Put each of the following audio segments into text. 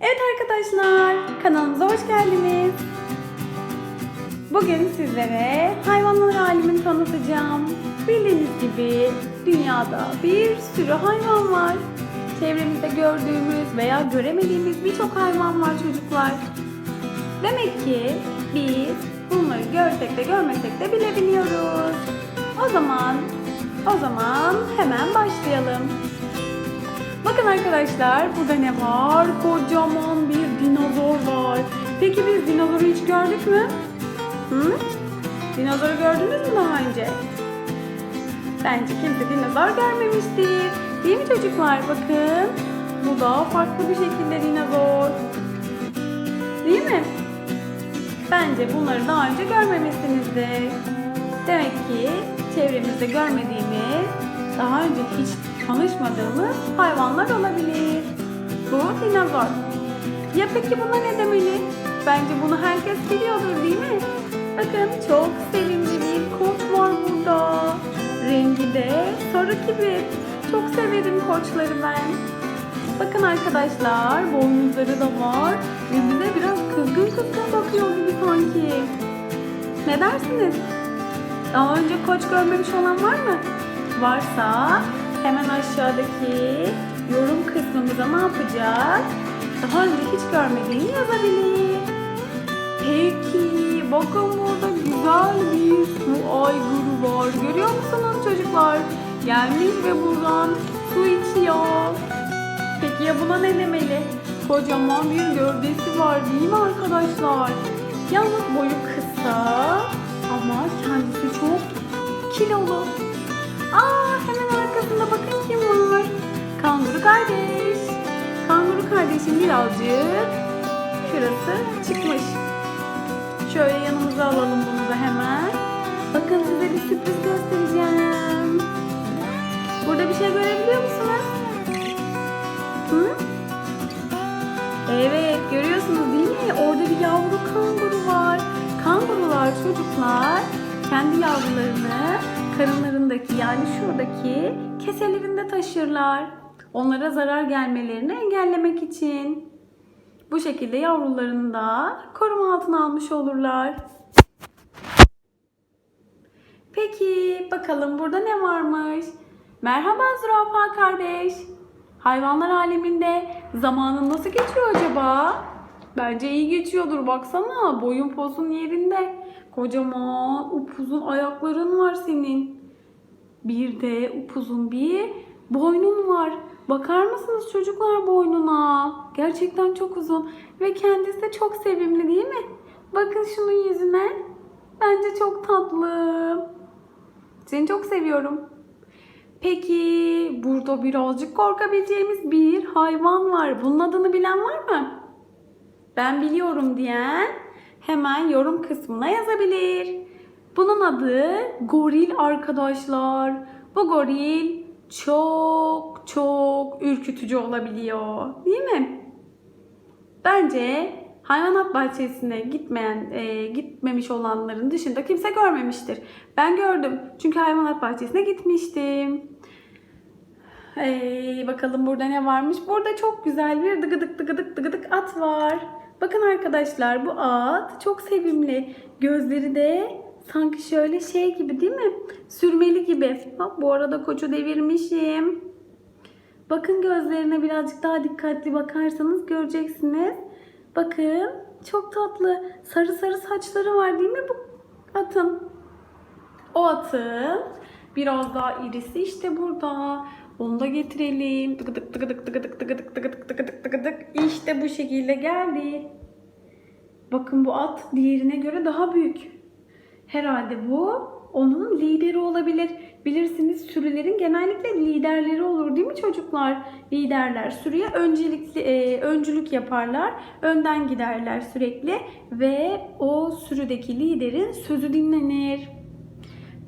Evet arkadaşlar, kanalımıza hoş geldiniz. Bugün sizlere hayvanlar alemini tanıtacağım. Bildiğiniz gibi dünyada bir sürü hayvan var. Çevremizde gördüğümüz veya göremediğimiz birçok hayvan var çocuklar. Demek ki biz bunları görsek de görmesek de bilebiliyoruz. O zaman, o zaman hemen başlayalım. Bakın arkadaşlar burada ne var? Kocaman bir dinozor var. Peki biz dinozoru hiç gördük mü? Hı? Dinozoru gördünüz mü daha önce? Bence kimse dinozor görmemiştir. Değil mi çocuklar? Bakın. Bu da farklı bir şekilde dinozor. Değil mi? Bence bunları daha önce görmemişsinizdir. Demek ki çevremizde görmediğimiz, daha önce hiç tanışmadığımız hayvanlar olabilir. Bu dinozor. Ya peki buna ne demeli? Bence bunu herkes biliyordur değil mi? Bakın çok sevimli bir koç var burada. Rengi de sarı gibi. Çok severim koçları ben. Bakın arkadaşlar boynuzları da var ve bize biraz kızgın kızgın bakıyor gibi sanki. Ne dersiniz? Daha önce koç görmemiş olan var mı? Varsa hemen aşağıdaki yorum kısmımıza ne yapacak? Daha önce hiç görmediğini yazabilir. Peki bakın burada güzel bir su aygırı var. Görüyor musunuz çocuklar? Gelmiş ve buradan su içiyor. Peki ya buna ne demeli? Kocaman bir gövdesi var değil mi arkadaşlar? Yalnız boyu kısa ama kendisi çok kilolu. Aa hemen arkasında bakın kim var? Kanguru kardeş. Kanguru kardeşim birazcık şurası çıkmış. Şöyle yanımıza alalım bunu da hemen. Bakın size bir sürpriz göstereceğim. Burada bir şey görebiliyor musunuz? Hı? Evet görüyorsunuz değil mi? Orada bir yavru kanguru var. Kangurular çocuklar kendi yavrularını karınlarındaki yani şuradaki keselerinde taşırlar. Onlara zarar gelmelerini engellemek için. Bu şekilde yavrularını da koruma altına almış olurlar. Peki bakalım burada ne varmış? Merhaba zürafa kardeş. Hayvanlar aleminde zamanın nasıl geçiyor acaba? Bence iyi geçiyordur baksana boyun posun yerinde. Kocaman upuzun ayakların var senin. Bir de upuzun bir boynun var. Bakar mısınız çocuklar boynuna? Gerçekten çok uzun ve kendisi de çok sevimli değil mi? Bakın şunun yüzüne. Bence çok tatlı. Seni çok seviyorum. Peki burada birazcık korkabileceğimiz bir hayvan var. Bunun adını bilen var mı? Ben biliyorum diyen hemen yorum kısmına yazabilir. Bunun adı goril arkadaşlar. Bu goril çok çok ürkütücü olabiliyor. Değil mi? Bence hayvanat bahçesine gitmeyen, e, gitmemiş olanların dışında kimse görmemiştir. Ben gördüm. Çünkü hayvanat bahçesine gitmiştim. Ee, bakalım burada ne varmış? Burada çok güzel bir dıgıdık dıgıdık dıgıdık at var. Bakın arkadaşlar bu at çok sevimli. Gözleri de sanki şöyle şey gibi değil mi? Sürmeli gibi. Bak bu arada koçu devirmişim. Bakın gözlerine birazcık daha dikkatli bakarsanız göreceksiniz. Bakın çok tatlı sarı sarı saçları var değil mi bu atın? O atın biraz daha irisi işte burada. Onu da getirelim. Tıkıdık tıkıdık tıkıdık tıkıdık tıkıdık tıkıdık tıkıdık. İşte bu şekilde geldi. Bakın bu at diğerine göre daha büyük. Herhalde bu onun lideri olabilir. Bilirsiniz sürülerin genellikle liderleri olur değil mi çocuklar? Liderler sürüye öncelikli e, öncülük yaparlar. Önden giderler sürekli ve o sürüdeki liderin sözü dinlenir.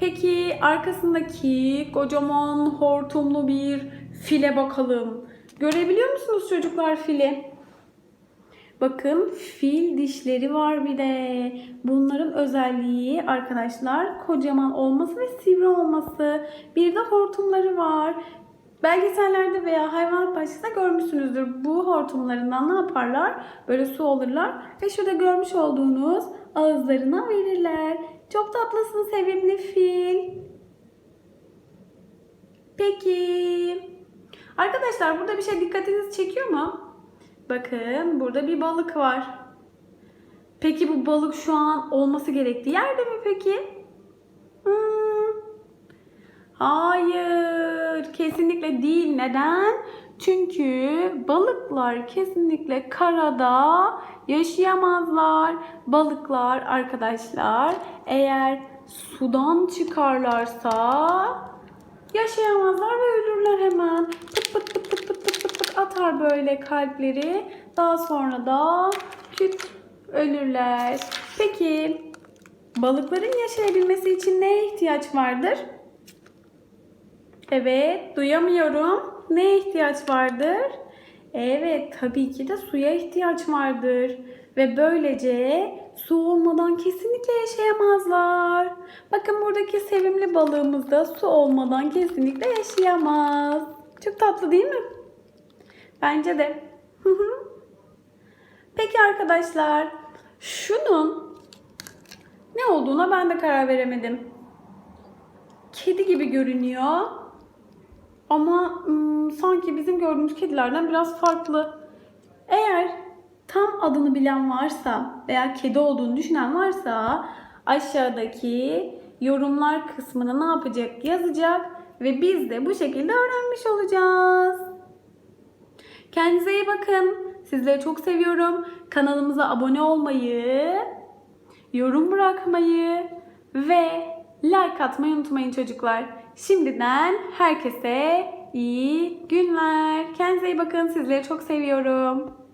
Peki arkasındaki kocaman hortumlu bir file bakalım. Görebiliyor musunuz çocuklar fili? Bakın fil dişleri var bir de. Bunların özelliği arkadaşlar kocaman olması ve sivri olması. Bir de hortumları var. Belgesellerde veya hayvan bahçesinde görmüşsünüzdür. Bu hortumlarından ne yaparlar? Böyle su alırlar ve şurada görmüş olduğunuz ağızlarına verirler. Çok tatlısın sevimli fil. Peki. Arkadaşlar burada bir şey dikkatinizi çekiyor mu? Bakın burada bir balık var. Peki bu balık şu an olması gerektiği yerde mi peki? Hmm. Hayır, kesinlikle değil. Neden? Çünkü balıklar kesinlikle karada yaşayamazlar. Balıklar arkadaşlar eğer sudan çıkarlarsa yaşayamazlar ve ölürler hemen. Pıt pıt pıt pıt pıt pıt pıt atar böyle kalpleri. Daha sonra da küt ölürler. Peki balıkların yaşayabilmesi için neye ihtiyaç vardır? Evet, duyamıyorum. Neye ihtiyaç vardır? Evet, tabii ki de suya ihtiyaç vardır. Ve böylece su olmadan kesinlikle yaşayamazlar. Bakın buradaki sevimli balığımız da su olmadan kesinlikle yaşayamaz. Çok tatlı değil mi? Bence de. Peki arkadaşlar, şunun ne olduğuna ben de karar veremedim. Kedi gibi görünüyor. Ama ım, sanki bizim gördüğümüz kedilerden biraz farklı. Eğer tam adını bilen varsa veya kedi olduğunu düşünen varsa aşağıdaki yorumlar kısmına ne yapacak yazacak ve biz de bu şekilde öğrenmiş olacağız. Kendinize iyi bakın. Sizleri çok seviyorum. Kanalımıza abone olmayı, yorum bırakmayı ve like atmayı unutmayın çocuklar. Şimdiden herkese iyi günler. Kendinize iyi bakın. Sizleri çok seviyorum.